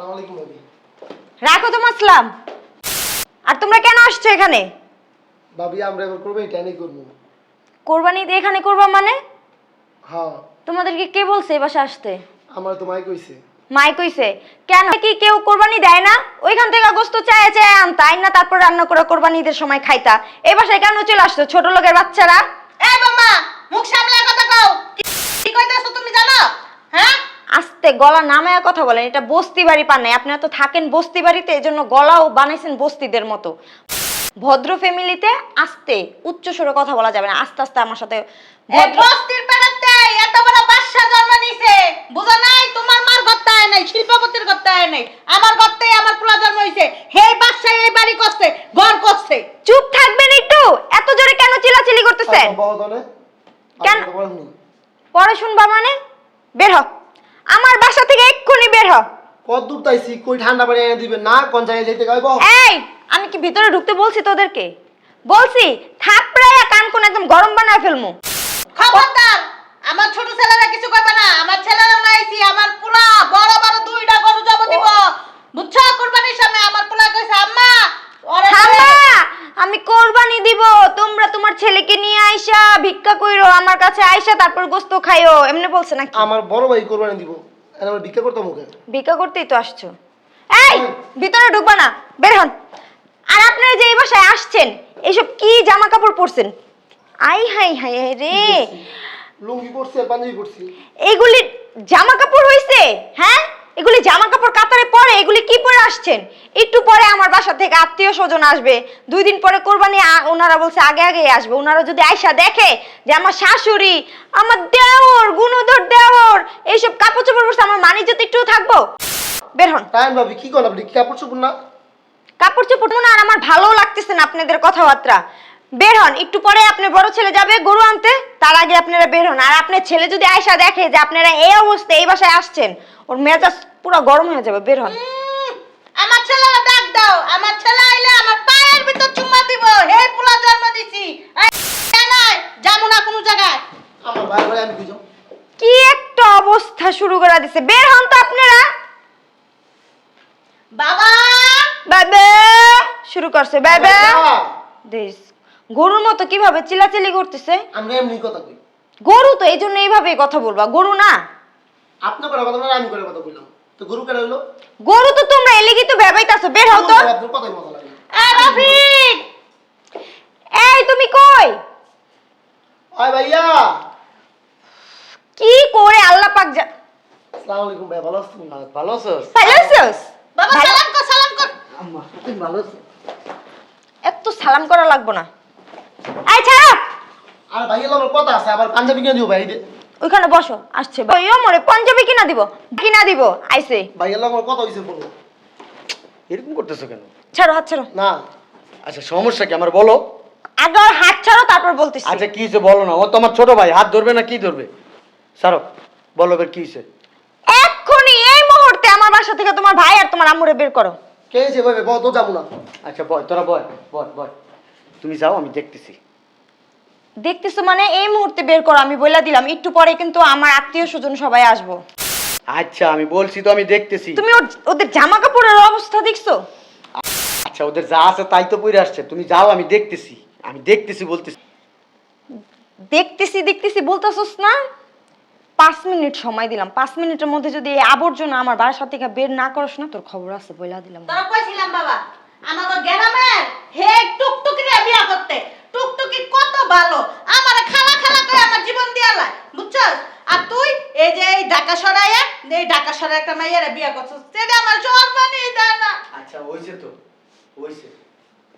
সালাম আলাইকুম ভাবি। রাখো তো মাসলাম। আর তোমরা কেন আসছো এখানে? ভাবি আমরা এবার করব এটা নিয়ে করব। কোরবানি দিয়ে এখানে করবা মানে? হ্যাঁ। তোমাদেরকে কে বলছে এই বাসা আসতে? আমার তো মাই কইছে। মাই কইছে। কেন কি কেউ কোরবানি দেয় না? ওইখান থেকে গোস্ত চায় চায় আনতা আইন না তারপর রান্না করে কোরবানি ঈদের সময় খাইতা। এই বাসায় কেন চলে আসছো ছোট লোকের বাচ্চারা? এই বাবা মুখ সামলে কথা কও। কি কইতাছো তুমি জানো? হ্যাঁ? আস্তে গলা নামায়া কথা বলেন এটা বস্তি বাড়ি পান নাই। আপনারা তো থাকেন বস্তি বাড়িতে এই জন্য গলাও বানাইছেন বস্তিদের মতো। ভদ্র ফ্যামিলিতে আস্তে উচ্চ স্বরে কথা বলা যাবে না আস্তে আস্তে আমার সাথে বস্তির পেড়াতে এত বড় বাদশা জন্ম নিছে। বুঝো নাই তোমার মার গত্তা আয় নাই শিল্পপতির গত্তা আয় নাই। আমার গত্তাই আমার পোলা জন্ম হইছে। হে বাদশা এই বাড়ি করছে ঘর করছে। চুপ থাকবেন একটু এত জোরে কেন চিল্লাচিল্লি করতেছেন? কেন? কেন পরে শুনবা মানে? বের হ। আমার বাসা থেকে এক্ষুনি বের হ। কত দূর তাইছি কই ঠান্ডা পানি এনে দিবেন? না কোন জায়গায় যেতে কইব? এই আমি কি ভিতরে ঢুকতে বলছি তোদেরকে? বলছি থাপড়াইয়া কান কোন একদম গরম বানায় ফেলমু। খবরদার আমার ছোট ছেলেরা কিছু কইবে না। আমার ছেলেরা নাইছি আমার পুরা বড় বড় দুইটা গরু জব দিব। বুঝছ কুরবানির সময় আমার পোলা কইছে আম্মা ওরে থামা আমি কোরবানি দিব তোমরা তোমার ছেলেকে নিয়ে আইসা ভিক্ষা কইরো আমার কাছে আইসা তারপর গোস্ত খাইও এমনি বলছে নাকি? আমার বড় ভাই কোরবানি দিব আর আমার ভিক্ষা করতাম মুখে ভিক্ষা করতেই তো আসছো। এই ভিতরে ঢুকবা না বের হন। আর আপনারা যে এই বাসায় আসছেন এইসব কি জামা কাপড় পরছেন? আই হাই হাই হাই রে। লুঙ্গি পরছি আর পাঞ্জাবি পরছি। এগুলি জামা কাপড় হইছে হ্যাঁ? এগুলি জামা কাপড় কাতারে পরে এগুলি কি পরে আসছেন? একটু পরে আমার বাসা থেকে আত্মীয় স্বজন আসবে। দুই দিন পরে কোরবানি ওনারা বলছে আগে আগে আসবে। ওনারা যদি আয়সা দেখে যে আমার শাশুড়ি আমার দেওর গুণধর দেওর এইসব কাপড় চোপড় পরছে আমার মানি যদি একটু থাকব? বের হন। টাইম ভাবি কি আপনি? কাপড় চোপড় না? কাপড় চোপড় মনে আর আমার ভালো লাগতেছে না আপনাদের কথাবার্তা। বের হন একটু পরে আপনার বড় ছেলে যাবে গরু আনতে তার আগে আপনারা বের হন। আর আপনার ছেলে যদি আয়সা দেখে যে আপনারা এই অবস্থায় এই বাসায় আসছেন ওর মেজাজ পুরো গরম হয়ে যাবে বের হন। আমার ছেলেরা ডাক দাও। আমার ছেলে আইলে আমার পায়ের ভিতর চুম্মা দিব। হে পোলা জন্ম দিছি। এই নাই যাব না কোনো জায়গায়। আমার ভাই ভাই আমি খুঁজো কি একটা অবস্থা শুরু করে দিছে। বের হন তো আপনারা। বাবা! বাবা শুরু করছে। বাবা দেশ গরুর মতো কীভাবে চিল্লাচিল্লি করতেছে? আমরা এমনি কথা কই। গরু তো এই জন্য এইভাবেই কথা বলবা গরু না। আপনি করে কথা না আমি করে কথা কইলাম তো গরু কেন হইল? গরু তো তোমরা এলিগি তো ভেবাইতাছো বের হও তো। আপনার কথাই মজা লাগে এ রফিক এই তুমি কই? আয় ভাইয়া! কি করে আল্লাহ পাক যা আসসালামু আলাইকুম ভাই ভালো আছেন ভালো আছোস ভালো আছোস বাবা সালাম কর সালাম কর। আম্মা তুই ভালো আছিস এত সালাম করা লাগবো না। ছাড়ো আর আমার কথা আছে আবার পাঞ্জাবি কিনে দিব ভাই ওইখানে বসো আসছে ওই মরে পাঞ্জাবি কিনা দিব কিনা দিব আইছে। ভাইয়া আমার কথা হইছে বলো। এরকম করতেছো কেন? ছাড়ো হাত ছাড়ো। না। আচ্ছা সমস্যা কি আমার বলো। আগে ওর হাত ছাড়ো তারপর বলতেছি। আচ্ছা কি হয়েছে বলো না ও তো আমার ছোট ভাই হাত ধরবে না কি ধরবে? সারো বলো এবার কি হয়েছে এক্ষুনি এই মুহূর্তে আমার বাসা থেকে তোমার ভাই আর তোমার আম্মুরে বের করো। কে যে ভাই বহুত যাব না। আচ্ছা বয় তোরা বয় বয় বয়। তুমি যাও আমি দেখতেছি। দেখতেছো মানে? এই মুহূর্তে বের করো আমি বলে দিলাম। একটু পরে কিন্তু আমার আত্মীয় স্বজন সবাই আসব। আচ্ছা আমি বলছি তো আমি দেখতেছি। তুমি ওর- ওদের জামা কাপড়ের অবস্থা দেখছ? আচ্ছা ওদের যা আছে তাই তো পড়ে আসছে। তুমি যাও আমি দেখতেছি। আমি দেখতেছি বলতেছি। দেখতেছি দেখতেছি বলতেছস না? পাঁচ মিনিট সময় দিলাম। পাঁচ মিনিটের মধ্যে যদি এই আবর্জনা আমার বাসা থেকে বের না করস না তোর খবর আছে বইলা দিলাম। তোরা কইছিলাম বাবা। আমাকে গ্রামের হে টুকটুকি রে বিয়া করতে। টুকটুকি কত ভালো। আমার খালা খালা করে আমার জীবন দিয়ালাই বুঝছস? আর তুই এই যে এই ঢাকা সরাইয়া, এই ঢাকা সরাই একটা মাইয়ারে বিয়া করছস। সেটা আমার জন্মানি দেয় না। আচ্ছা হয়েছে তো। হয়েছে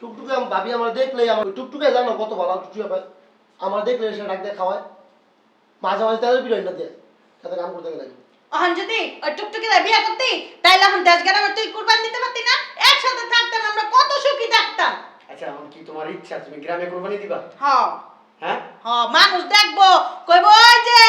টুকটুকে আমি ভাবি আমার দেখলেই আমার টুকটুকে জানো কত ভালো টুকটুকে ভাই আমার দেখলে সে ডাক দিয়ে খাওয়ায়। মাঝে মাঝে তেলের বিরোধী না দিয়ে। তাতে কাম করতে লাগে এখন যদি ওই টুকটুকি বিয়া করতি তাইলে এখন দেশ গ্রামে তুই কুরবান দিতে পারতি না? একসাথে থাকতাম আমরা কত সুখী থাকতাম। আচ্ছা এখন কি তোমার ইচ্ছা তুমি গ্রামে কোরবানি দিবা? হ্যাঁ হ্যাঁ? হ মানুষ দেখব কইব ওই যে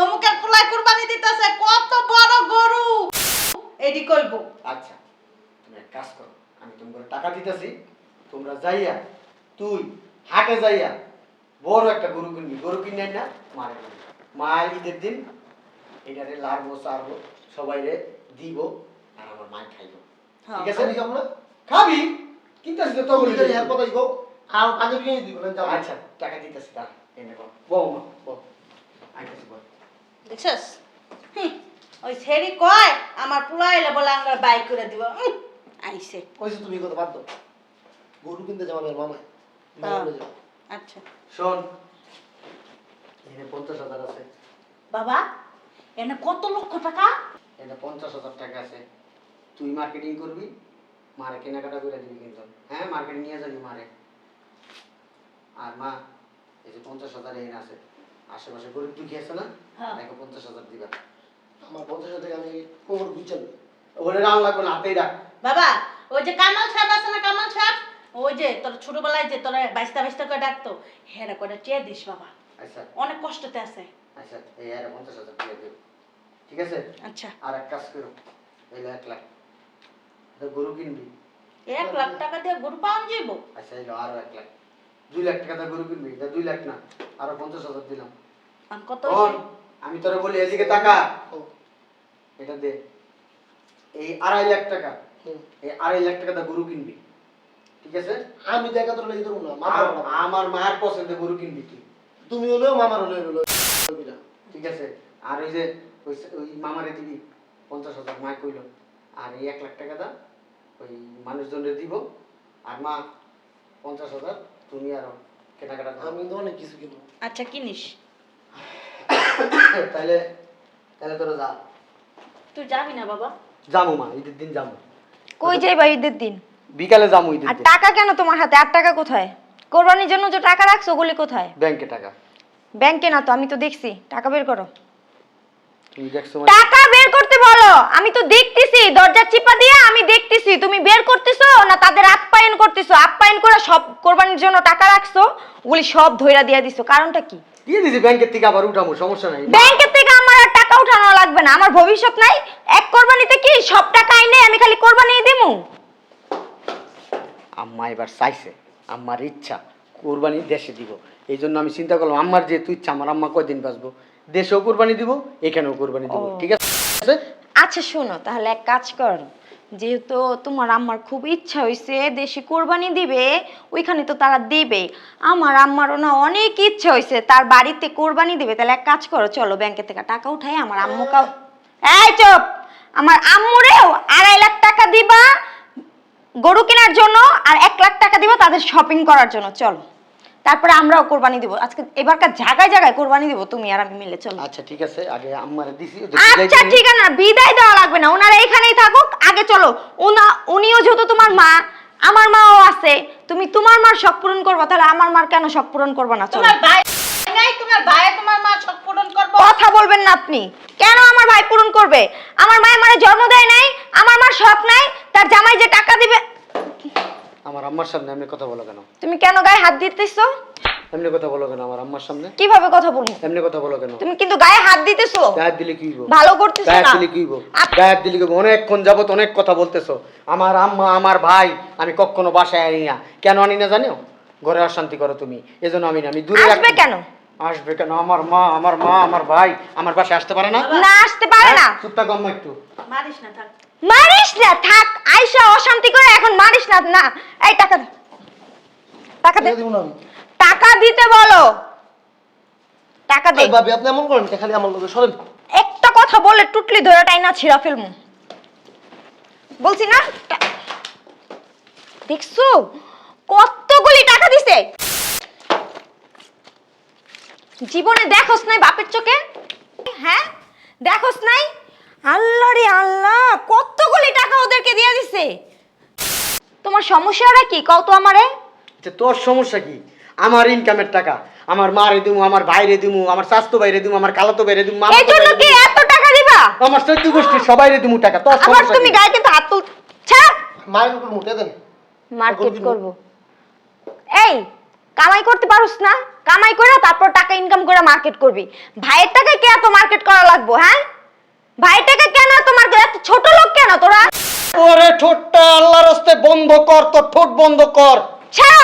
অমুকের পোলাই কুরবানি দিতেছে কত বড় গরু! এডি কইব। আচ্ছা তুমি এক কাজ করো আমি তোমাকে টাকা দিতেছি তোমরা যাইয়া তুই হাটে যাইয়া বড় একটা গরু কিনবি গরু কিনে না মারে মা ঈদের দিন এটারে লাড়বো সারবো সবাই রে দিব আর আমার মা খাইব। হ্যাঁ। ঠিক আছে আমি খাব? না খাবি কিন্তু আসলে তো খালি এর কথাই কও। আর পাঞ্জাবি কিনে দিব না যাও আচ্ছা টাকা দিতেছি তার এনে বল বউ মা বউ। আইতেছি বল দেখছস? ওই ছেড়ি কয় আমার পুরা এলে বলে আমরা বাইক করে দিব। আইছে। কইছো তুমি কথা বাদ দাও। গরু কিনতে যাব আমার। মামা আচ্ছা। শোন এখানে পঞ্চাশ হাজার আছে। বাবা এনে কত লক্ষ টাকা? এটা পঞ্চাশ হাজার টাকা আছে। তুই মার্কেটিং করবি মারে কেনাকাটা করে দিবি কিন্তু। হ্যাঁ মার্কেটিং নিয়ে যাবি মারে। আর মা এই যে পঞ্চাশ হাজার এনে আছে আশেপাশে গরিব দুঃখী আছে না? হ্যাঁ। দেখো পঞ্চাশ হাজার দিবা। আমার পঞ্চাশ হাজার আমি কোমর বুঝছেন ওরে রাম লাগবে না হাতেই রাখ। বাবা ওই যে কামাল সাহেব আছে না কামাল সাহেব? ওই যে তোর ছোটবেলায় যে তোর বাইশটা বাইশটা করে ডাকতো হেরা করে চেয়ে দিস বাবা। আচ্ছা। অনেক কষ্টতে আছে। আচ্ছা এই আরে পঞ্চাশ হাজার দিয়ে দেব ঠিক আছে? আচ্ছা। আর এক কাজ করো এই এক লাখ। এটা গরু কিনবি? এক লাখ টাকা দিয়ে গরু পাওয়া যাইব? আচ্ছা এলো আরও এক লাখ। দুই লাখ টাকা দিয়ে গরু কিনবি? এটা দুই লাখ না আরও পঞ্চাশ হাজার দিলাম। কত আমি তোরে বলি এদিকে টাকা এটা দে। এই আড়াই লাখ টাকা এই আড়াই লাখ টাকা দিয়ে গরু কিনবি। ঠিক আছে? আমি দেখা তোর লাগি ধরবো না। আমার মায়ের পছন্দে গরু কিনবি তুই। তুমি হলেও মামার হলেও হলো ঠিক আছে? আর ওই যে ওই ওই মামারে দিবি পঞ্চাশ হাজার মা কইল। আর এই এক লাখ টাকা দা ওই মানুষজনের দিব আর মা পঞ্চাশ হাজার তুমি আরও কেনাকাটা। আমি কিন্তু অনেক কিছু কিনবো। আচ্ছা কিনিস। তাহলে তাহলে তোরা যা। তুই যাবি না বাবা? যাব মা ঈদের দিন যাব। কই যাইবা ঈদের দিন? বিকালে যাব ঈদের আর দিন। টাকা কেন তোমার হাতে? আর টাকা কোথায়? কোরবানির জন্য যে টাকা রাখছো ওগুলি কোথায়? ব্যাংকে টাকা। ব্যাংকে না তো আমি তো দেখছি। টাকা বের করো। তুমি দেখছ মানে টাকা বের করতে বলো। আমি তো দেখতেছি দরজা চিপা দিয়ে আমি দেখতেছি। তুমি বের করতেছো না তাদের আপ্যায়ন করতেছো? আপ্যায়ন করে সব কোরবানির জন্য টাকা রাখছো? ওগুলি সব ধইরা দিয়ে দিছো। কারণটা কি? দিয়ে দিছি ব্যাংকের থেকে আবার উঠামো সমস্যা নাই। ব্যাংকের থেকে আমার আর টাকা উঠানো লাগবে না। আমার ভবিষ্যৎ নাই। এক কোরবানিতে কি সব টাকা আইনে আমি খালি কোরবানি দিমু? আম্মা এবার চাইছে আম্মার ইচ্ছা কোরবানি দেশে দিব। এই জন্য আমি চিন্তা করলাম আম্মার যেহেতু ইচ্ছা আমার আম্মা কয়দিন বাঁচবো? দেশেও কোরবানি দিব এখানেও কোরবানি দিব ঠিক আছে? আচ্ছা শোনো তাহলে এক কাজ কর। যেহেতু তোমার আম্মার খুব ইচ্ছা হয়েছে দেশে কোরবানি দিবে ওইখানে তো তারা দিবে আমার আম্মারও না অনেক ইচ্ছা হয়েছে তার বাড়িতে কোরবানি দিবে। তাহলে এক কাজ করো চলো ব্যাংকে থেকে টাকা উঠাই আমার আম্মুকাও এই চুপ! আমার আম্মুরেও আড়াই লাখ টাকা দিবা গরু কেনার জন্য আর এক লাখ টাকা দিবা তাদের শপিং করার জন্য। চলো। তারপরে আমরাও কোরবানি দিব। আজকে এবারকার জায়গায় জায়গায় কোরবানি দিব তুমি আর আমি মিলে চলো। আচ্ছা ঠিক আছে আগে আম্মারে দিছি আচ্ছা ঠিক আছে না বিদায় দেওয়া লাগবে না ওনারা এখানেই থাকুক আগে চলো। উনা উনিও যেহেতু তোমার মা আমার মাও আছে তুমি তোমার মার শখ পূরণ করবে তাহলে আমার মার কেন শখ পূরণ করবে না চলো। তোমার ভাই নাই তোমার ভাই তোমার মা সব পূরণ করব। কথা বলবেন না আপনি কেন আমার ভাই পূরণ করবে? আমার মায়ের মারে জন্ম দেয় নাই আমার মার শখ নাই তার জামাই যে টাকা দিবে আমার আম্মার সামনে এমনি কথা বলো কেন? তুমি কেন গায়ে হাত দিতেছো? এমনি কথা বলো কেন আমার আম্মার সামনে? কীভাবে কথা বলব এমনি কথা বলো কেন? তুমি কিন্তু গায়ে হাত দিতেছো। গায়ের দিলে কি হইব? ভালো করতেছো না। দিলে কি হইব? আপ- গায়ের দিলে কি হইব? অনেকক্ষণ যাবত অনেক কথা বলতেছো। আমার আম্মা আমার ভাই আমি কখনো বাসায় আনি না। কেন আনি না জানো? ঘরে অশান্তি করো তুমি। এজন্য আমি না আমি দূরে আসবে কেন? আসবে কেন? আমার মা আমার মা আমার ভাই আমার বাসায় আসতে পারে না? না আসতে পারে না। চুপ থাকো আম্মা একটু। মারিস না থাক। মারিস না থাক আয়সা অশান্তি করে এখন মারিস না না এই টাকা দে। টাকা দে। টাকা না দিতে বলো। টাকা দে। ভাবি আপনি এমন করেন খালি আমার লোকে সরেন। একটা কথা বলে টুটলি ধরে টাইনা ছিঁড়া ফেলমু। বলছি না দেখছ? কতগুলি টাকা দিছে? জীবনে দেখোস নাই বাপের চোখে? হ্যাঁ? দেখোস নাই? আল্লাহ রে আল্লাহ কতগুলি টাকা ওদেরকে দিয়ে দিছে? তোমার সমস্যাটা কি? কও তো আমারে। আচ্ছা তোর সমস্যা কি? আমার ইনকামের টাকা আমার মারে দিমু আমার ভাইরে দিমু আমার স্বাস্থ্য বাইরে দিমু আমার খালাতো বাইরে দিমু এই মামাতো জন্য কি এত টাকা দিবা? আমার চৈত্য গোষ্ঠী সবাইরে দিমু টাকা তোর আবার সমস্যা তুমি কি? গায়ে কিন্তু হাত তুল ছাড় মায়ের উপর মুটে দেন। মার্কেট করব। এই কামাই করতে পারুস না? কামাই করে তারপর টাকা ইনকাম করে মার্কেট করবি। ভাইয়ের টাকা কে এত মার্কেট করা লাগবো হ্যাঁ? ভাইয়ের টাকা কেন? এত মার্কেট এত ছোট লোক কেন তোরা? ওরে ঠোঁটটা আল্লাহর রাস্তায় বন্ধ কর তোর ঠোঁট বন্ধ কর। ছাড়ো!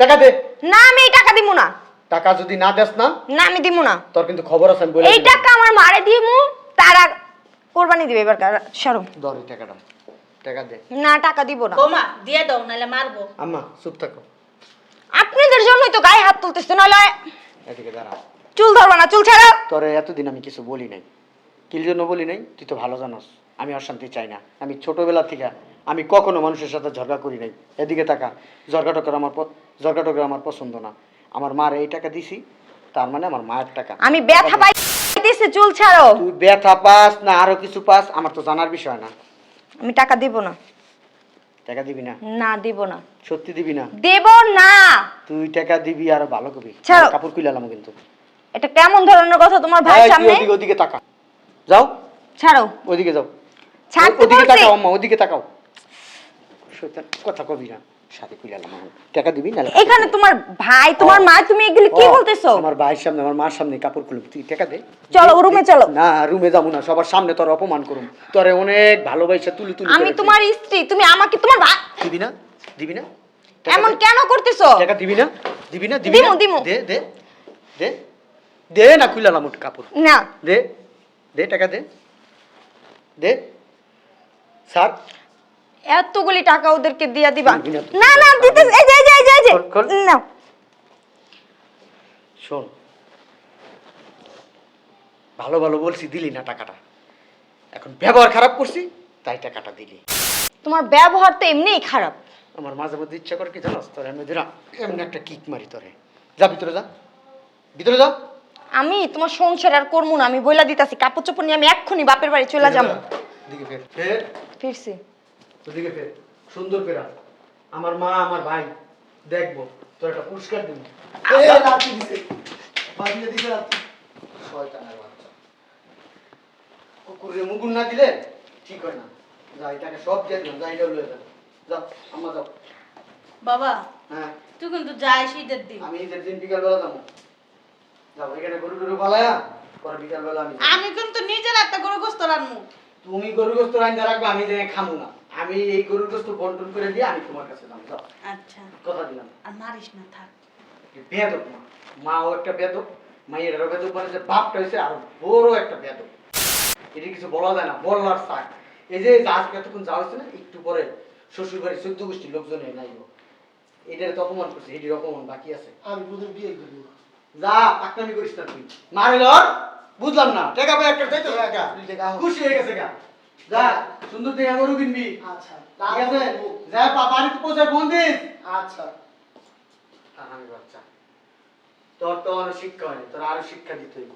টাকা দে। না আমি এই টাকা দিব না। টাকা যদি না দেস না না আমি দিব না। তোর কিন্তু খবর আছে আমি বলে এই টাকা আমার মারে দিমু তার কোরবানি দিবে এবার কার- সরো। ধর এই টাকাটা। টাকা দে। না টাকা দিব না। বৌমা দিয়ে দাও নাহলে মারবো। আম্মা চুপ থাকো। আপনাদের জন্যই তো গায়ে হাত তুলতেছে নইলে এদিকে দাঁড়া। চুল ধরবা না চুল ছাড়া। তোরে এতদিন আমি কিছু বলি নাই। কিল জন্য বলি নাই তুই তো ভালো জানোস আমি অশান্তি চাই না। আমি ছোটবেলা থেকে আমি কখনো মানুষের সাথে ঝগড়া করি নাই। এদিকে টাকা ঝগড়া টকরা আমার ঝগড়া টকরা আমার পছন্দ না। আমার মার এই টাকা দিছি তার মানে আমার মায়ের টাকা। আমি ব্যথা পাইতেছি চুল ছাড়ো। তুই ব্যথা পাস না আরও কিছু পাস আমার তো জানার বিষয় না। আমি টাকা দিব না। টাকা দিবি না? না দিব না। সত্যি দিবি না? দেব না। তুই টাকা দিবি আরও ভালো করবি কাপড় কুইলালাম কিন্তু। এটা কেমন ধরনের কথা তোমার ভাইয়ের সামনে? ওদিকে ওদিকে তাকা। যাও। ছাড়ো। ওদিকে যাও। ছাড়তে ওদিকে বলছি। তাকাও আম্মা ওদিকে তাকাও। শয়তান কথা কবি না। সাথে। টাকা দিবি না? এখানে তোমার ভাই তোমার মা তুমি এগুলি কি বলতেছো? আমার ভাইয়ের সামনে আমার মার সামনে কাপড় তুই টাকা দে। চলো রুমে চলো। না রুমে যাব না সবার সামনে তোর অপমান করুম। তোরে অনেক ভালোবাসা তুলি তুলি আমি করে তোমার স্ত্রী তুমি আমাকে তোমার দিবি না? দিবি না? টাকা এমন দে। কেন করতেছো? টাকা দিবি না? দিবি না? দিবি দিমু, না? দিমু। দে দে। দে। দে না খুইলালাম কাপড়। না। দে। দে টাকা দে। দে। স্যার। এতগুলি টাকা ওদেরকে দিয়া দিবা? না না দিতে এই যে এই যে এই যে। নাও। শোন। ভালো ভালো বলছি দিলি না টাকাটা। এখন ব্যবহার খারাপ করছি তাই টাকাটা দিলি। তোমার ব্যবহার তো এমনিই খারাপ। আমার মাঝে মধ্যে ইচ্ছা করে কি জানাস? তোর এমনি এমনি একটা কিক মারি তোরে। যা ভিতরে যা। ভিতরে যা। আমি তোমার সংসার আর করব না আমি বইলা দিতাছি কাপড় চোপড় নিয়ে আমি এক্ষুনি বাপের বাড়ি চলে যাব। দিকে ফের ফের। ফিরছি। ওদিকে ফের সুন্দর ফেরা আমার মা আমার ভাই দেখব তোর একটা পুরস্কার দিব। এই রাত্রি দিছে। বাড়িয়ে দিছে রাত্রি শয়তানের বাচ্চা। কুকুরের মুগুর না দিলে ঠিক হয় না। যা এটাকে সব দিয়ে দিলাম যা এটা লয়ে যাও যাও আম্মা যাও। বাবা হ্যাঁ। তুই কিন্তু যাই শীতের দিন আমি ঈদের দিন বিকালবেলা যাব। যাও এখানে গরু পালায়া পরে বিকালবেলা আমি আমি কিন্তু নিজের একটা গরু গোস্ত রান্নু। তুমি গরু গোস্ত রান্না রাখবে আমি যে খামু না। আমি এই গরু গোস্ত বন্টন করে দিয়ে আমি তোমার কাছে যাও। আচ্ছা। কথা দিলাম। আর মারিস না থাক। বেদক মা। মাও একটা বেদক মায়ের বেদক মানে যে বাপটা হয়েছে আর বড় একটা বেদক এটা কিছু বলা যায় না বললার শাক এই যে আজকে এতক্ষণ যাওয়া হচ্ছে না একটু পরে শ্বশুর বাড়ি চোদ্দ গোষ্ঠীর লোকজন নাইব এটার তো অপমান করছে এটির অপমান বাকি আছে। আমি প্রথম বিয়ে করব যা পাকনামি করিস না তুই। বুঝলাম না। টাকা ভাই একটা চাইতে টাকা। খুশি হয়ে গেছে গা। যা সুন্দর দেখে গরু কিনবি। আচ্ছা ঠিক আছে? যা বাড়িতে পৌঁছে ফোন দিস। আচ্ছা। আমি বাচ্চা। তোর তো অনেক শিক্ষা হয়নি তোর আরও শিক্ষা দিতে হইব।